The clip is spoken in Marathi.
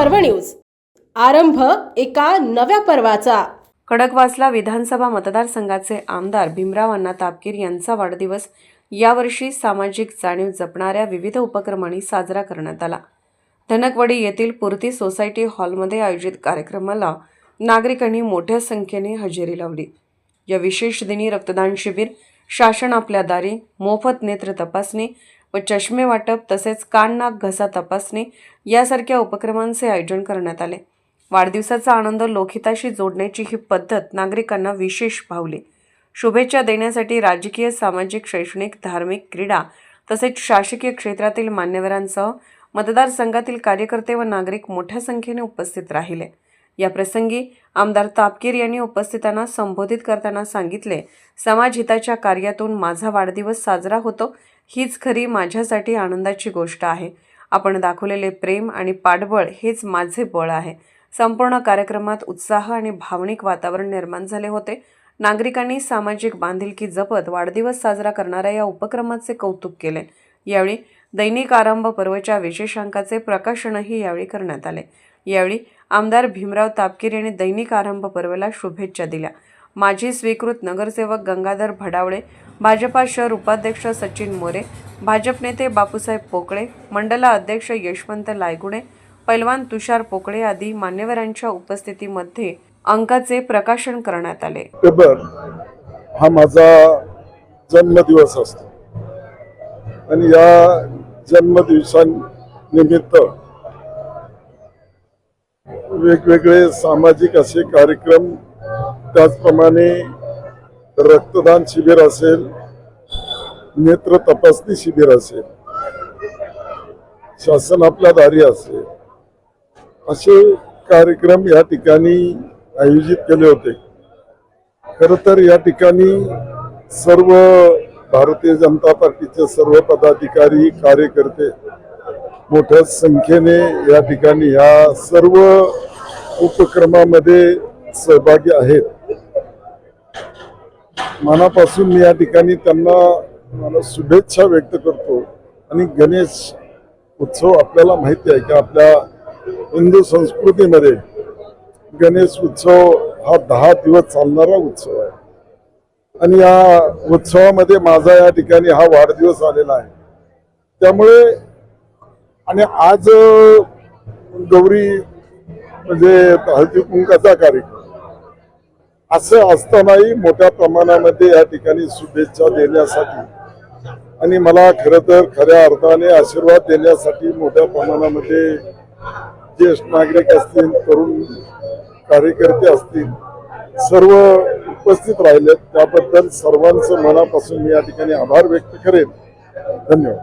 पर्व न्यूज. आरंभ एका नव्या पर्वाचा. खडकवासला विधानसभा मतदारसंघाचे आमदार भीमराव अण्णा तापकीर यांचा वाढदिवस. यावर्षी सामाजिक जाणीव जपणाऱ्या विविध उपक्रमांनी साजरा करण्यात आला. धनकवडी येथील पूर्ती सोसायटी हॉलमध्ये आयोजित कार्यक्रमाला नागरिकांनी मोठ्या संख्येने हजेरी लावली. या विशेष दिनी रक्तदान शिबिर शासन आपल्या दारी मोफत नेत्र तपासणी व चष्मे वाटप तसेच कान नाक घसा तपासणी यासारख्या उपक्रमांचे आयोजन करण्यात आले. वाढदिवसाचा आनंद लोकहिताशी जोडण्याची ही पद्धत नागरिकांना विशेष भावली. शुभेच्छा देण्यासाठी राजकीय सामाजिक शैक्षणिक धार्मिक क्रीडा तसेच शासकीय क्षेत्रातील मान्यवरांसह मतदारसंघातील कार्यकर्ते व नागरिक मोठ्या संख्येने उपस्थित राहिले. या प्रसंगी आमदार तापकीर यांनी उपस्थितांना संबोधित करताना सांगितले समाज हिताच्या कार्यातून माझा वाढदिवस साजरा होतो हीच खरी माझ्यासाठी आनंदाची गोष्ट आहे. आपण दाखवलेले प्रेम आणि पाठबळ हेच माझे बळ आहे. संपूर्ण कार्यक्रमात उत्साह आणि भावनिक वातावरण निर्माण झाले होते. नागरिकांनी सामाजिक बांधिलकी जपत वाढदिवस साजरा करणाऱ्या या उपक्रमाचे कौतुक केले. यावेळी दैनिक आरंभ पर्वच्या विशेषांकाचे प्रकाशनही यावेळी करण्यात आले. यावेळी आमदार भीमराव तापकीर यांनी दैनिक आरंभ पर्वला शुभेच्छा दिल्या. माजी स्वीकृत नगरसेवक गंगाधर भडावळे भाजपा शहर उपाध्यक्ष सचिन मोरे भाजप नेते बापूसाहेब पोकळे मंडला अध्यक्ष यशवंत लायगुणे पैलवान तुषार पोकळे आदी मान्यवरांच्या उपस्थितीमध्ये अंकाचे प्रकाशन करण्यात आले. हा माझा जन्मदिवस असतो. आणि या जन्मदिवसानिमित्त वेगवेगळे सामाजिक असे कार्यक्रम त्याचप्रमाणे रक्तदान शिबिर असेल नेत्र तपासणी शिबिर असेल शासन आपल्या दारी असेल असे कार्यक्रम या ठिकाणी आयोजित केले होते. खर तर या ठिकाणी सर्व भारतीय जनता पार्टीचे सर्व पदाधिकारी कार्यकर्ते मोठ्या संख्येने या ठिकाणी या सर्व उपक्रमामध्ये सहभागी आहेत. मनापासून मी या ठिकाणी त्यांना मला शुभेच्छा व्यक्त करतो. आणि गणेश उत्सव आपल्याला माहिती आहे की आपल्या हिंदू संस्कृतीमध्ये गणेश उत्सव हा दहा दिवस चालणारा उत्सव आहे. आणि या उत्सवामध्ये माझा या ठिकाणी हा वाढदिवस आलेला आहे. त्यामुळे आणि आज गौरी म्हणजे हळदी कुंकाचा कार्यक्रम. असं असतानाही मोठ्या प्रमाणामध्ये या ठिकाणी शुभेच्छा देण्यासाठी आणि मला खरं तर खऱ्या अर्थाने आशीर्वाद देण्यासाठी मोठ्या प्रमाणामध्ये ज्येष्ठ नागरिक असतील तरुण कार्यकर्ते असतील सर्व उपस्थित राहिलेत. त्याबद्दल सर्वांचं मनापासून मी या ठिकाणी आभार व्यक्त करेन. धन्यवाद.